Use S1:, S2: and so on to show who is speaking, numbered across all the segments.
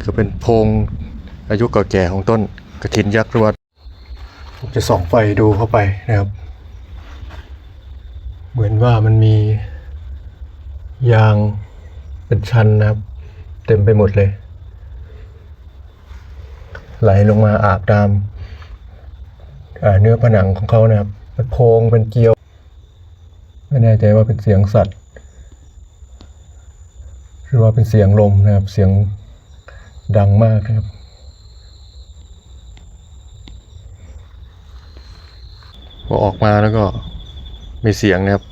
S1: นี่ก็เป็นโพรงอายุเก่าแก่ของต้นกระถินยักษ์รว่าผมจะส่องไฟดูเข้าไปนะครับ เหมือนว่ามันมียางเป็นชั้นนะครับ เต็มไปหมดเลย ไหลลงมาอาบตามเนื้อผนังของเขานะครับเป็นโพรงเป็นเกลียว ไม่แน่ใจว่าเป็นเสียงสัตว์ หรือว่าเป็นเสียงลมนะครับเสียง ดังมากนะครับ พอออกมาแล้วก็มีเสียงนะครับ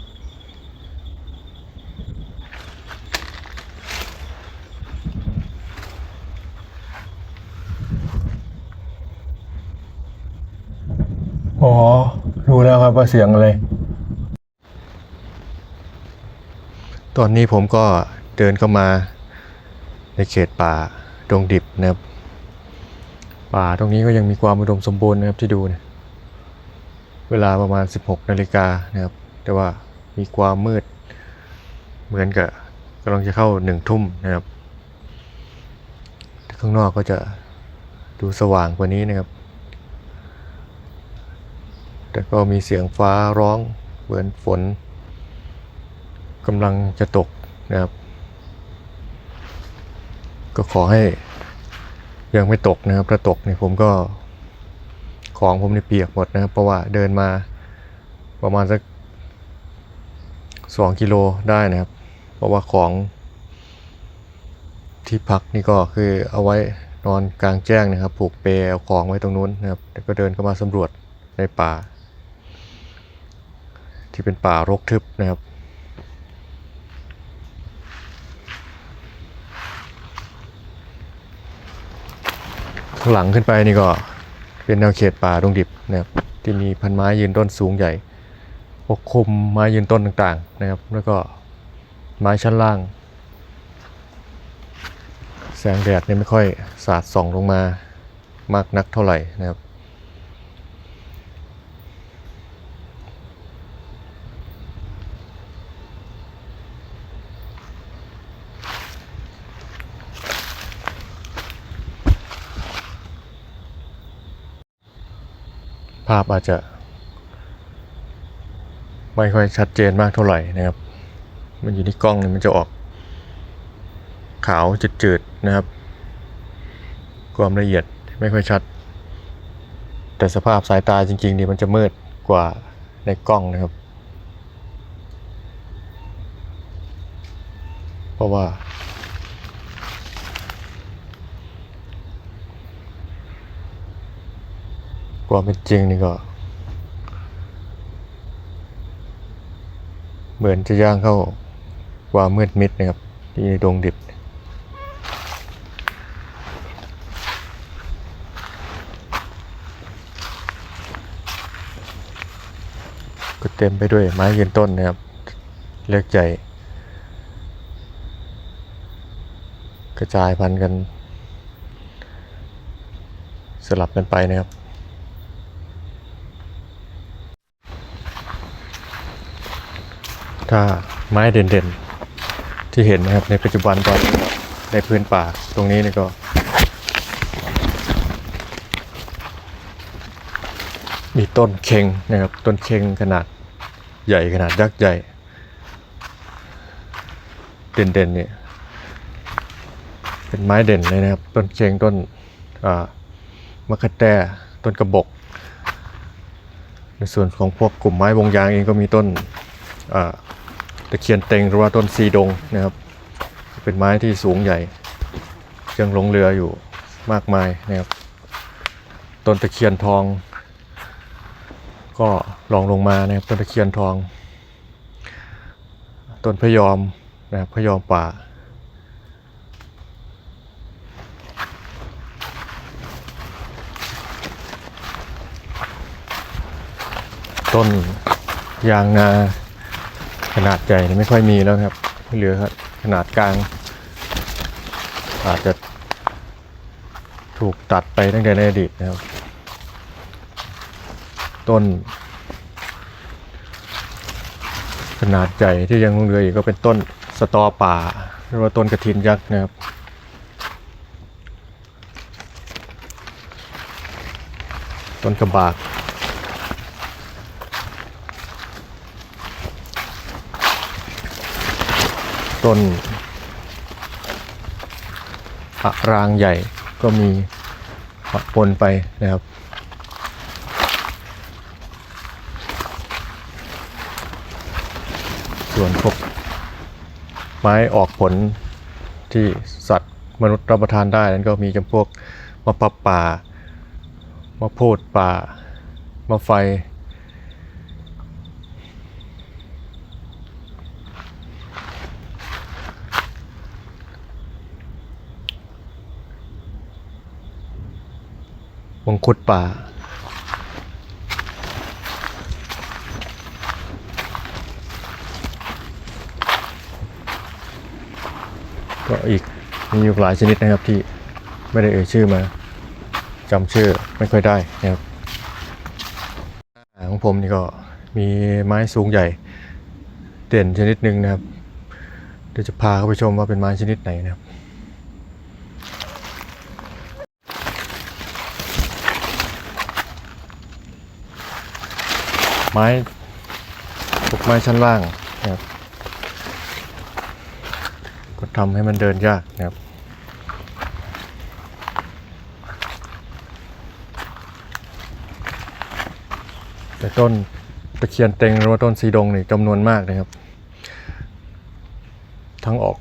S1: อ๋อ รู้แล้วครับว่าเสียงอะไร ตอนนี้ผมก็เดินเข้ามาในเขตป่า ดงดิบนะครับป่าตรงนี้ก็ยังมีความอุดมสมบูรณ์นะครับที่ดูเนี่ยเวลาประมาณ 16นาฬิกานะครับ แต่ว่ามีความมืด เหมือนกับกำลังจะเข้าหนึ่งทุ่มนะครับ ข้างนอกก็จะดูสว่างกว่านี้นะครับ แต่ก็มีเสียงฟ้าร้องเหมือนฝนกำลังจะตกนะครับ ก็ขอให้ยังไม่ตกนะครับ ถ้าตกเนี่ยผมก็ของผมนี่เปียกหมดนะครับ เพราะว่าเดินมาประมาณสักสองกิโลได้นะครับ เพราะว่าของที่พักนี่ก็คือเอาไว้นอนกลางแจ้งนะครับ ผูกเปลเอาของไว้ตรงนู้นนะครับแล้วก็เดินเข้ามาสำรวจในป่า ที่เป็นป่ารกทึบนะครับ ข้างหลังขึ้นไปนี่ก็เป็นแนวเขตป่าดงดิบนะครับที่มีพันไม้ยืนต้นสูงใหญ่ปกคลุมไม้ยืนต้นต่างๆนะครับ แล้วก็ไม้ชั้นล่าง แสงแดดเนี่ยไม่ค่อยสาดส่องลงมามากนักเท่าไหร่นะครับ ภาพอาจจะ ไม่ค่อยชัดเจนมากเท่าไหร่นะครับ มันอยู่ที่กล้องเนี่ยมันจะออก ขาวจืดๆนะครับ ความละเอียดไม่ค่อยชัด แต่สภาพสายตาจริงๆนี่มันจะมืดกว่าในกล้องนะครับ เพราะว่า ความเป็นจริงนี่ก็ เหมือนจะย่างเข้าความมืดมิดนะครับ ที่ดงดิบ ก็เต็มไปด้วยไม้ยืนต้นนะครับ เล็กใหญ่กระจายพันธุ์กัน สลับกันไปนะครับ ถ้าไม้เด่นๆ ที่เห็นนะครับในปัจจุบันตอนนี้ในพื้นป่าตรงนี้นี่ก็ มีต้นเค็งนะครับ ต้นเค็งขนาดใหญ่ขนาดยักษ์ใหญ่ เด่นๆเนี่ยเป็นไม้เด่นเลยนะครับ ต้นเค็งต้นมะขะแต้ต้นกระบอกในส่วนของพวกกลุ่มไม้วงยางเองก็มีต้นอ ตะเคียนเต็งหรือว่าต้นซีดงนะครับ เป็นไม้ที่สูงใหญ่ยังหลงเรืออยู่มากมายนะครับต้นตะเคียนทอง ก็ลองลงมานะครับต้นตะเคียนทอง ต้นพยอมนะครับพยอมป่าต้นยางนา ขนาดใหญ่ไม่ค่อยมีแล้วครับเหลือครับขนาดกลาง อาจจะถูกตัดไปตั้งแต่ในอดีตนะครับ ต้น ขนาดใหญ่ที่ยังเหลืออีกก็เป็นต้นสตอป่าหรือว่าต้นกระถินยักษ์นะครับต้นกระบาก ต้นอะรางใหญ่ก็มีปะปนไปนะครับ ส่วนพวกไม้ออกผลที่สัตว์มนุษย์รับประทานได้นั้นก็มีจำพวกมะปับป่ามะโพดป่ามะไฟ มังคุดป่า ก็อีกมีอยู่หลายชนิดนะครับที่ไม่ได้เอ่ยชื่อมาจำชื่อไม่ค่อยได้นะครับของผมนี่ก็มีไม้สูงใหญ่เด่นชนิดหนึ่งนะครับ เดี๋ยวจะพาเข้าไปชมว่าเป็นไม้ชนิดไหนนะครับ ไม้ปลูกไม้ชั้นล่างนะครับ ก็ทำให้มันเดินยากนะครับแต่ต้นตะเคียนเต็งหรือว่าต้นสีดงนี่จำนวนมากนะครับ ทั้งออก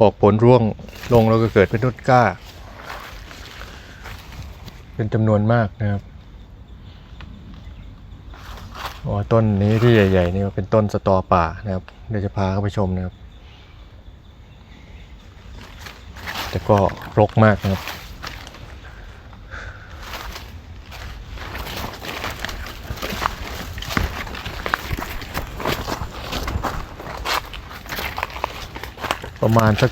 S1: ออกผลร่วงลงแล้วก็เกิดเป็นต้นกล้า เป็นจำนวนมากนะครับ อ๋อต้นนี้ที่ใหญ่ๆนี่ก็เป็นต้นสตอป่านะครับเดี๋ยวจะพาเข้าไปชมนะครับ แต่ก็รกมากนะครับประมาณสัก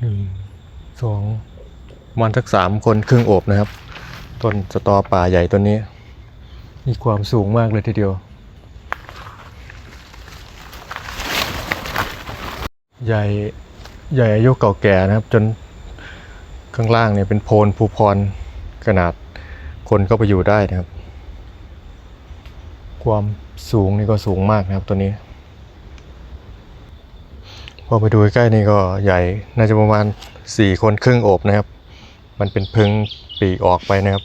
S1: หนึ่งสอง ประมาณสักสามคนครึ่งโอบนะครับ ต้นสตอป่าใหญ่ต้นนี้ มีความสูงมากเลยทีเดียว ใหญ่ใหญ่อายุเก่าแก่นะครับ จนข้างล่างเนี่ยเป็นโพนภูพรขนาดคนก็ไปอยู่ได้นะครับ ความสูงนี่ก็สูงมากนะครับตัวนี้พอไปดูใกล้นี่ก็ใหญ่น่าจะประมาณสี่คนครึ่งโอบนะครับ มันเป็นพึงปีกออกไปนะครับ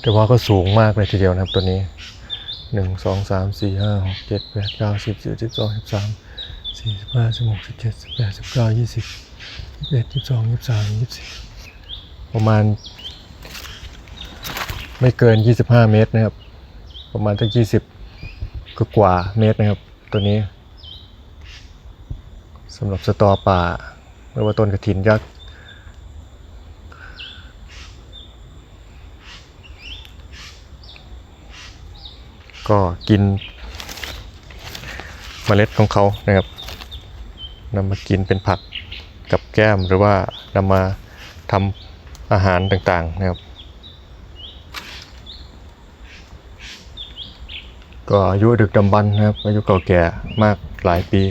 S1: แต่ว่าก็สูงมากเลยทีเดียวนะครับตัวนี้หนึ่งสองสามสี่ห้าหกเจ็ดแปดเก้าสิบสิบเอ็ดสิบสองสิบสามสี่สิบห้าสิบหกสิบเจ็ดสิบแปดสิบเก้ายี่สิบยี่สิบเอ็ดยี่สิบสองยี่สิบสามยี่สิบสี่ประมาณ ไม่เกินยี่สิบห้าเมตรนะครับ ประมาณสักยี่สิบ ก็กว่าเมตรนะครับตัวนี้สำหรับสตอป่าหรือว่าต้นกระถินยักษ์ก็กินเมล็ดของเขานะครับนำมากินเป็นผักกับแก้มหรือว่านำมาทำอาหารต่างๆนะครับ ก็อายุดึกดำบรรพ์นะครับ อายุเก่าแก่มากหลายปี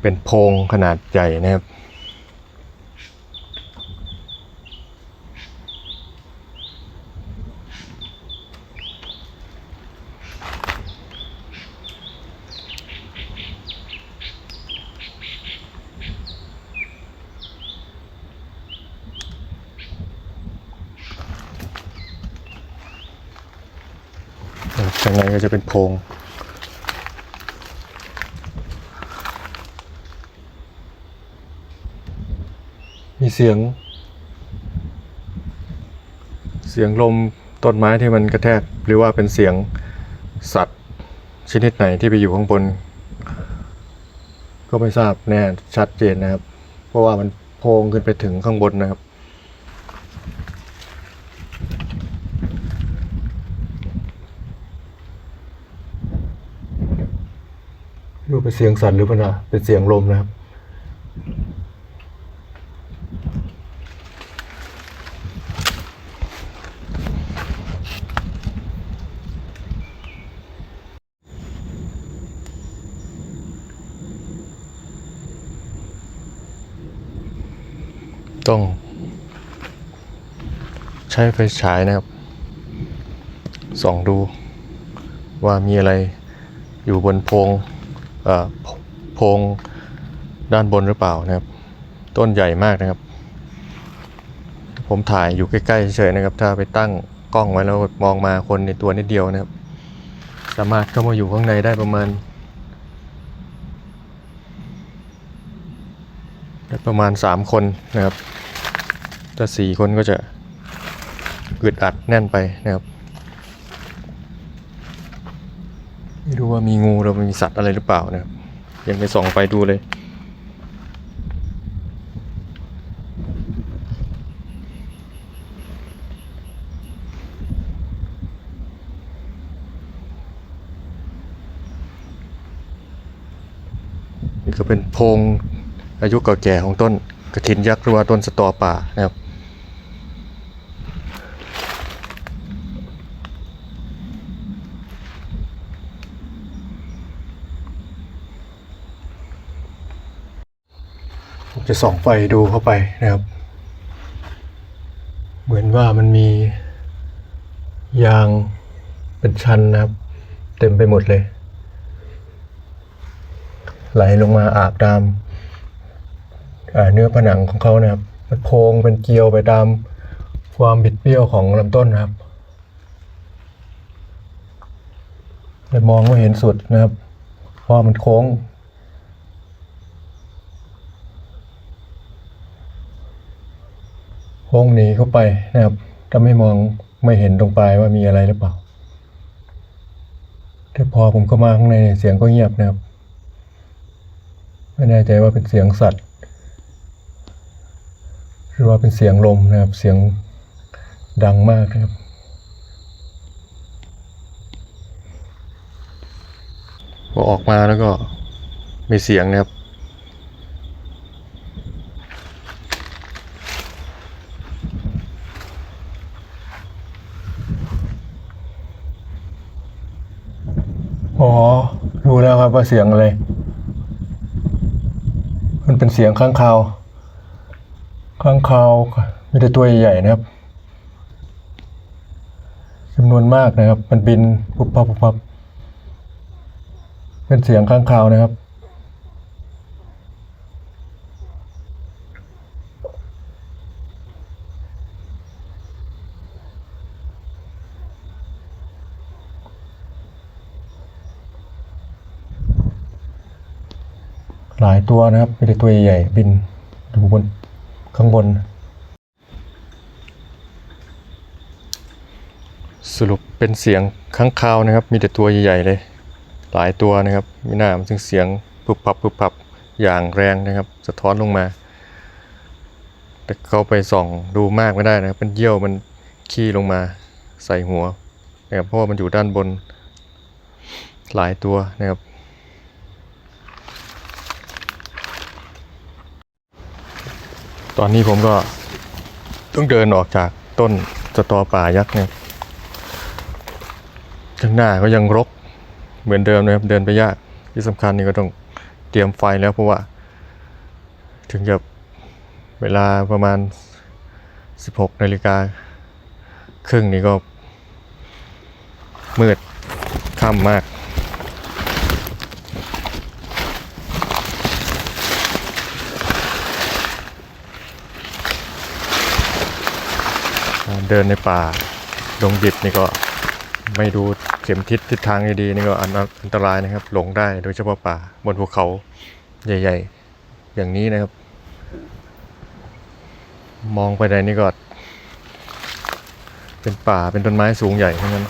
S1: เป็นโพงขนาดใหญ่นะครับ นะครับข้างก็จะเป็นโพรงมีเสียง เสียงลมต้นไม้ที่มันกระแทก หรือว่าเป็นเสียงสัตว์ชนิดไหนที่ไปอยู่ข้างบน ก็ไม่ทราบแน่ชัดเจนนะครับ เพราะว่ามันโพงขึ้นไปถึงข้างบนนะครับ ดูเป็นเสียงสั่นหรือเปล่าเป็นเสียงลมนะครับ ต้อง ใช้ไฟฉายนะครับ ส่องดูว่ามีอะไรอยู่บนโพง โพงด้านบนหรือเปล่านะครับ ต้นใหญ่มากนะครับ ผมถ่ายอยู่ใกล้ๆเฉยๆนะครับ ถ้าไปตั้งกล้องไว้แล้วมองมาคนในตัวนิดเดียวนะครับ สามารถเข้ามาอยู่ข้างในได้ประมาณได้ประมาณสามคนนะครับถ้าสี่คนก็จะอึดอัดแน่นไปนะครับ ไม่รู้ว่ามีงูหรือมีสัตว์อะไรหรือเปล่านะครับยังไปส่องไฟดูเลยนี่ก็เป็นโพงอายุเก่าแก่ของต้นกระถินยักษ์หรือว่าต้นสตอป่านะครับ จะส่องไฟดูเข้าไปนะครับ เหมือนว่ามันมียางเป็นชั้นนะครับ เต็มไปหมดเลย ไหลลงมาอาบตามเนื้อผนังของเขานะครับ มันโพงเป็นเกลียวไปตามความบิดเบี้ยวของลำต้นนะครับแต่มองไม่เห็นสุดนะครับ เพราะมันโค้ง โค้งหนีเข้าไปนะครับถ้าไม่มองไม่เห็นตรงปลายว่ามีอะไรหรือเปล่า แต่พอผมเข้ามาข้างในเสียงก็เงียบนะครับ ไม่แน่ใจว่าเป็นเสียงสัตว์ หรือว่าเป็นเสียงลมนะครับ เสียงดังมากนะครับ พอออกมาแล้วก็มีเสียงนะครับ อ๋อรู้แล้วครับว่าเสียงอะไร มันเป็นเสียงข้างคาว ข้างคาวมีแต่ตัวใหญ่ๆนะครับจำนวนมากนะครับ มันบินปุ๊บปับปุ๊บปับเป็นเสียงข้างคาวนะครับ ตัวนะครับมีแต่ตัวใหญ่ๆบินอยู่บนข้างบน สรุปเป็นเสียงข้างคาวนะครับ มีแต่ตัวใหญ่ๆเลย หลายตัวนะครับมีหน้ามันถึงเสียงปุบปับปุบปับอย่างแรงนะครับ สะท้อนลงมา แต่เขาไปส่องดูมากไม่ได้นะครับเป็นเยี่ยวมันขี้ลงมาใส่หัวนะครับเพราะว่ามันอยู่ด้านบนหลายตัวนะครับ ตอนนี้ผมก็ต้องเดินออกจากต้นสตอป่ายักษ์เนี่ยข้างหน้าก็ยังรกเหมือนเดิมนะครับเดินไปยากที่สำคัญนี่ก็ต้องเตรียมไฟแล้วเพราะว่า ถึงกับเวลาประมาณ 16นาฬิกาครึ่งนี่ก็มืดค่ำมาก เดินในป่าดงดิบนี่ก็ไม่ดูเข็มทิศทิศทางดีๆนี่ก็อันอันตรายนะครับ หลงได้โดยเฉพาะป่าบนภูเขาใหญ่ ๆ อย่างนี้นะครับ มองไปใดนี่ก็ เป็นป่าเป็นต้นไม้สูงใหญ่ทั้งนั้น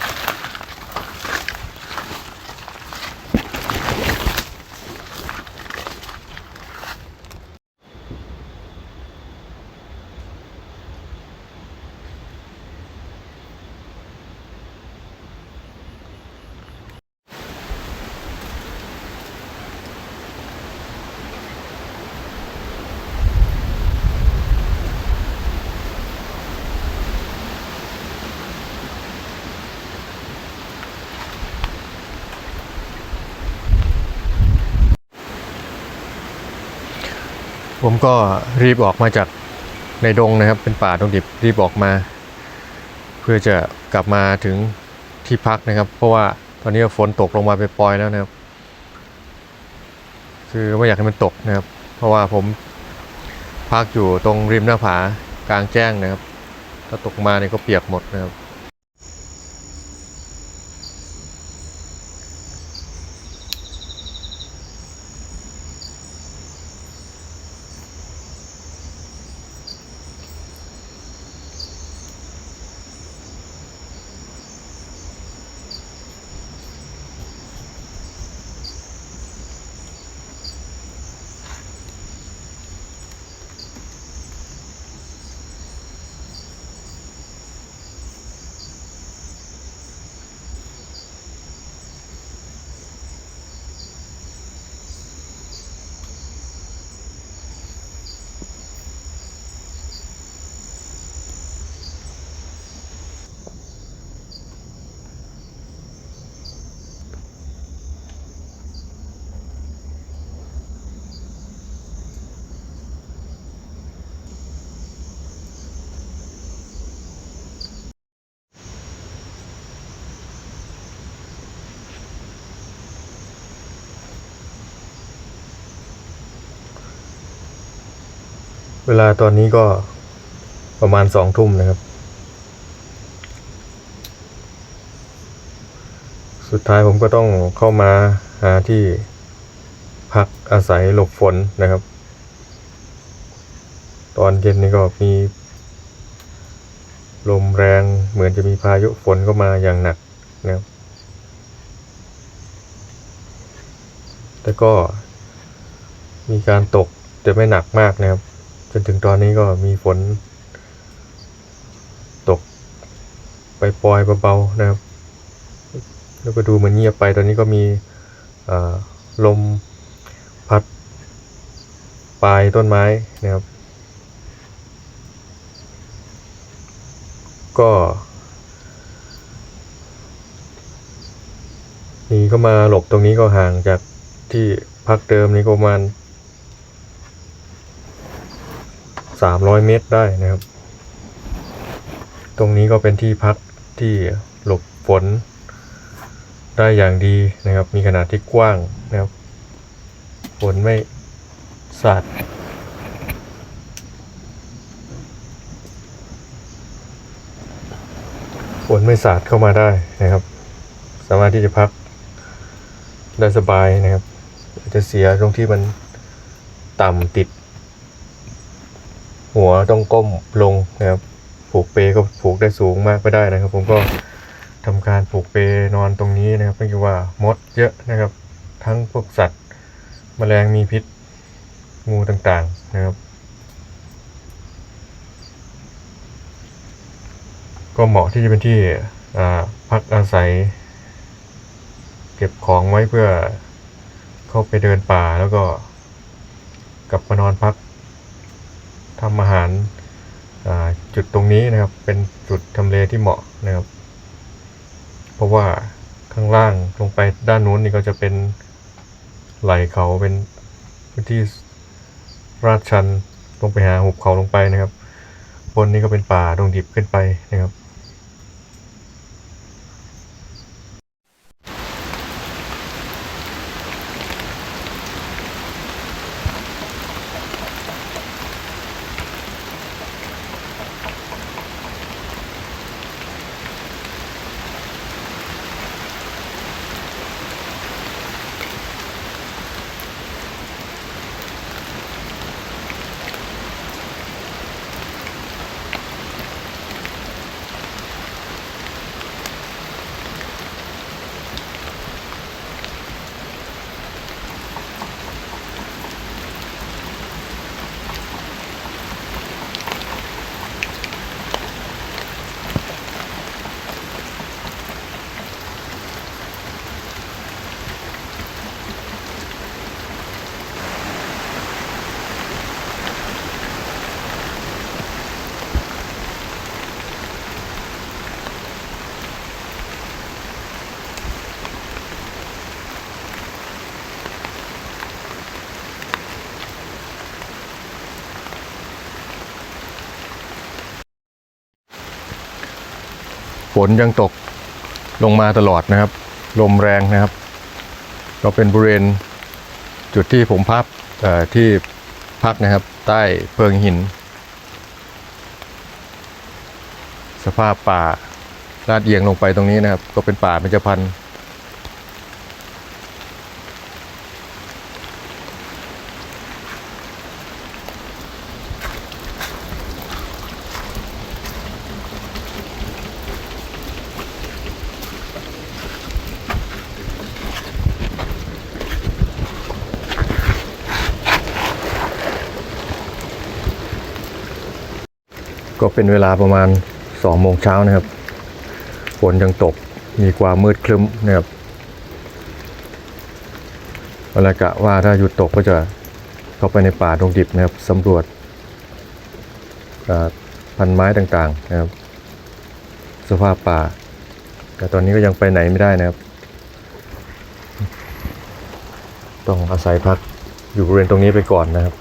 S1: ผมก็รีบออกมาจากในดงนะครับ เป็นป่าดงดิบรีบออกมา เพื่อจะกลับมาถึงที่พักนะครับ เพราะว่าตอนนี้ฝนตกลงมาไปปลอยแล้วนะครับ คือไม่อยากให้มันตกนะครับ เพราะว่าผมพักอยู่ตรงริมหน้าผากลางแจ้งนะครับ ถ้าตกมาเนี่ยก็เปียกหมดนะครับ เวลาตอนนี้ก็ประมาณสองทุ่มนะครับ สุดท้ายผมก็ต้องเข้ามาหาที่พักอาศัยหลบฝนนะครับ ตอนเย็นนี้ก็มีลมแรงเหมือนจะมีพายุฝนก็มาอย่างหนักนะครับ แต่ก็มีการตกแต่ไม่หนักมากนะครับ จนถึงตอนนี้ก็มีฝน ตกไปปล่อยเบาๆนะครับ แล้วก็ดูเหมือนเงียบไปตอนนี้ก็มีลมพัดปลายต้นไม้นะครับ ก็นี่ก็มาหลบตรงนี้ก็ห่างจากที่พักเดิมนี่ก็ประมาณ สามร้อยเมตรได้นะครับ ตรงนี้ก็เป็นที่พักที่หลบฝนได้อย่างดีนะครับ มีขนาดที่กว้างนะครับ ฝนไม่สาดฝนไม่สาดเข้ามาได้นะครับ สามารถที่จะพักได้สบายนะครับ จะเสียตรงที่มันต่ำติด หัวต้องก้มลงนะครับ ผูกเปก็ผูกได้สูงมากไม่ได้นะครับ ผมก็ทำการผูกเปนอนตรงนี้นะครับเนื่องว่า มดเยอะนะครับ ทั้งพวกสัตว์แมลงมีพิษงูต่างๆนะครับ ก็เหมาะที่จะเป็นที่พักอาศัย เก็บของไว้เพื่อเข้าไปเดินป่าแล้วก็กลับมานอนพัก ทำอาหารจุดตรงนี้นะครับ เป็นจุดทำเลที่เหมาะนะครับ เพราะว่าข้างล่างลงไปด้านนู้นนี่ก็จะเป็นไหลเขาเป็นพื้นที่ราดชันลงไปหาหุบเขาลงไปนะครับ บนนี้ก็เป็นป่าดงดิบขึ้นไปนะครับ นยังตกลงมาตลอดนะครับ ลมแรงนะครับ ก็เป็นบริเวณจุดที่ผมพักที่พักนะครับ ใต้เพิงหิน สภาพป่าลาดเอียงลงไปตรงนี้นะครับ ก็เป็นป่าเป็นจพรร เป็นเวลาประมาณสองโมงเช้านะครับ ฝนยังตก มีความมืดครึ้มนะครับเวลากะว่าถ้าหยุดตกก็จะเข้าไปในป่าดงดิบนะครับสำรวจพันไม้ต่างๆนะครับสภาพป่า แต่ตอนนี้ก็ยังไปไหนไม่ได้นะครับ ต้องอาศัยพักอยู่บริเวณตรงนี้ไปก่อนนะครับ